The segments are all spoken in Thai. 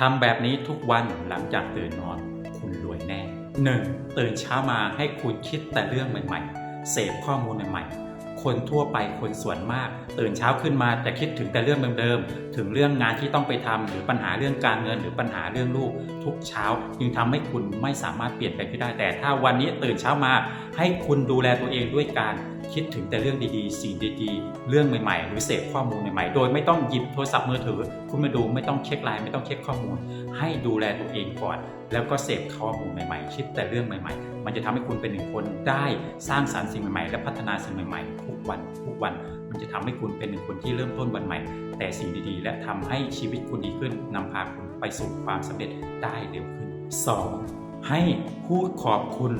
ทำแบบนี้ทุกวันหลังจากตื่นนอน คุณรวยแน่ 1. ตื่นเช้ามาให้คุณคิดแต่เรื่องใหม่ ๆ เสพข้อมูลใหม่ๆ คนทั่วไปคนส่วนมาก ตื่นเช้าขึ้นมาจะคิดถึงแต่เรื่องเดิมๆ ถึงเรื่องงานที่ต้องไปทำหรือปัญหาเรื่องการเงินหรือปัญหาเรื่องลูก ทุกเช้าจึงทำให้คุณไม่สามารถเปลี่ยนแปลงได้ แต่ถ้าวันนี้ตื่นเช้ามาให้คุณดูแลตัวเองด้วยการ คิดถึงแต่เรื่องดีๆ สิ่งดีๆ เรื่องใหม่ๆ หรือเสพข้อมูลใหม่ๆ โดยไม่ต้องหยิบโทรศัพท์มือถือ คุณมาดูไม่ต้องเช็คไลน์ไม่ต้องเช็คข้อมูล ให้ดูแลตัวเองก่อน แล้วก็เสพข้อมูลใหม่ๆ คิดแต่เรื่องใหม่ๆ มันจะทำให้คุณเป็นหนึ่งคนได้สร้างสรรค์สิ่งใหม่ๆ และพัฒนาสิ่งใหม่ๆ ทุกวันทุกวัน มันจะทำให้คุณเป็นหนึ่งคนที่เริ่มต้นวันใหม่ แต่สิ่งดีๆ และทำให้ชีวิตคุณดีขึ้นนำพาคุณไปสู่ความสำเร็จได้เร็วขึ้น 2. ให้พูดขอบคุณ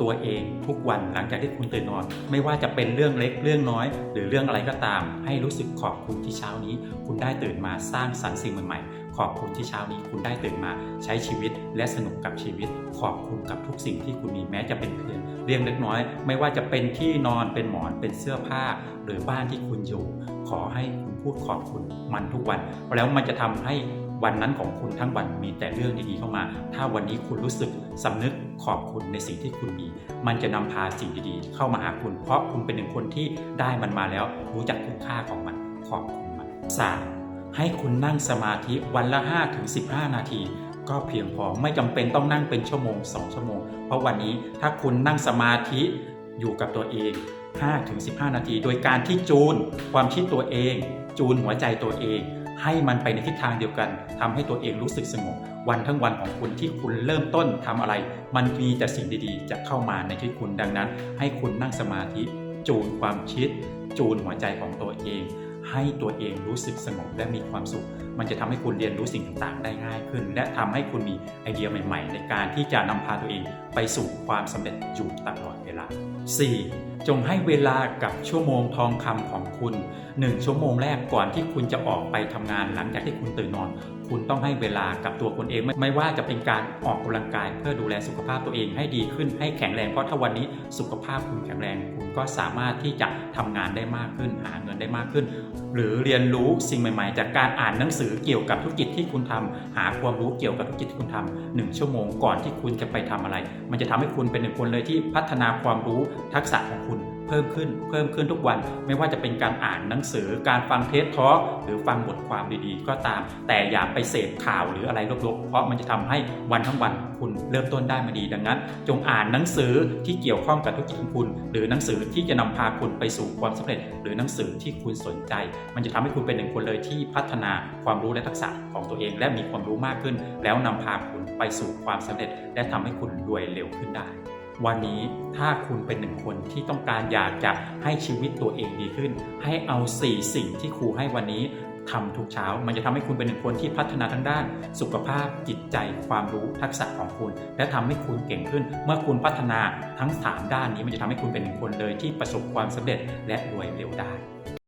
ตัวเองทุกวันหลังจากที่คุณตื่นนอน ไม่ว่าจะเป็นเรื่องเล็กเรื่องน้อย หรือเรื่องอะไรก็ตาม ให้รู้สึกขอบคุณที่เช้านี้ คุณได้ตื่นมาสร้างสรรค์สิ่งใหม่ๆขอบคุณที่เช้านี้ คุณได้ตื่นมาใช้ชีวิต และสนุกกับชีวิต ขอบคุณกับทุกสิ่งที่คุณมีแม้จะเป็นเพียงเรื่องเล็กน้อย ไม่ว่าจะเป็นที่นอนเป็นหมอนเป็นเสื้อผ้า หรือบ้านที่คุณอยู่ ขอให้คุณพูดขอบคุณมันทุกวัน แล้วมันจะทำให้ วันนั้นของคุณทั้งวันมีแต่เรื่องดีๆเข้ามา ถ้าวันนี้คุณรู้สึกสำนึกขอบคุณในสิ่งที่คุณมี มันจะนำพาสิ่งดีๆ เข้ามาหาคุณ เพราะคุณเป็นหนึ่งคนที่ได้มันมาแล้ว รู้จักคุณค่าของมัน ขอบคุณมัน 3. ให้คุณนั่งสมาธิวันละ 5-15 นาทีก็เพียงพอไม่จำเป็นต้องนั่งเป็นชั่วโมง 2 ชั่วโมง เพราะวันนี้ถ้าคุณนั่งสมาธิอยู่กับตัวเอง 5-15 นาที โดยการที่จูนความคิดตัวเอง จูนหัวใจตัวเอง ให้มันไปในทิศทางเดียวกันทำให้ตัวเองรู้สึกสงบ วันทั้งวันของคุณที่คุณเริ่มต้นทำอะไร มันมีแต่สิ่งดีๆ จะเข้ามาในชีวิตคุณดังนั้น ให้คุณนั่งสมาธิ จูนความคิด จูนหัวใจของตัวเอง ให้ตัวเองรู้สึกสงบและมีความสุขมันจะทำให้คุณเรียนรู้สิ่งต่างๆ ได้ง่ายขึ้น และทำให้คุณมีไอเดียใหม่ ๆ ในการที่จะนำพาตัวเองไปสู่ความสำเร็จอยู่ตลอดเวลา 4. จงให้เวลากับชั่วโมงทองคำของคุณ 1 ชั่วโมงแรกก่อนที่คุณจะออกไปทำงานหลังจากที่คุณตื่นนอน คุณต้องให้เวลากับตัวคุณเอง ไม่ไม่ว่าจะเป็นการออกกำลังกาย เพื่อดูแลสุขภาพตัวเองให้ดีขึ้นให้แข็งแรงเพราะถ้าวันนี้สุขภาพคุณแข็งแรงคุณก็สามารถที่จะทำงานได้มากขึ้นหาเงินได้มากขึ้น หรือเรียนรู้สิ่งใหม่ ๆ จากการอ่านหนังสือเกี่ยวกับธุรกิจที่คุณทำหาความรู้เกี่ยวกับธุรกิจที่คุณทำหนึ่งชั่วโมงก่อนที่คุณจะไปทำอะไร มันจะทำให้คุณเป็นหนึ่งคนเลยที่พัฒนาความรู้ทักษะของคุณ เพิ่มขึ้นเพิ่มขึ้นทุกวัน ไม่ว่าจะเป็นการอ่านหนังสือการฟังเทสทอลหรือฟังบทความดีๆ ก็ตาม แต่อย่าไปเสพข่าวหรืออะไรลบๆ เพราะมันจะทำให้วันทั้งวันคุณเริ่มต้นได้มาดีดังนั้น จงอ่านหนังสือที่เกี่ยวข้องกับธุรกิจของคุณ หรือหนังสือที่จะนำพาคุณไปสู่ความสำเร็จ หรือหนังสือที่คุณสนใจ มันจะทำให้คุณเป็นหนึ่งคนเลยที่พัฒนาความรู้และทักษะของตัวเอง และมีความรู้มากขึ้น แล้วนำพาคุณไปสู่ความสำเร็จ และทำให้คุณรวยเร็วขึ้นได้ วันนี้ถ้าคุณเป็นหนึ่งคนที่ต้องการอยากจะให้ชีวิตตัวเองดีขึ้น ให้เอา 4 สิ่งที่ครูให้วันนี้ทำทุกเช้า มันจะทำให้คุณเป็นหนึ่งคนที่พัฒนาทั้งด้าน สุขภาพจิตใจความรู้ทักษะของคุณ และทำให้คุณเก่งขึ้น เมื่อคุณพัฒนาทั้ง 3 ด้านนี้มันจะทำให้คุณเป็นหนึ่งคนเลยที่ประสบความสำเร็จและรวยเร็วได้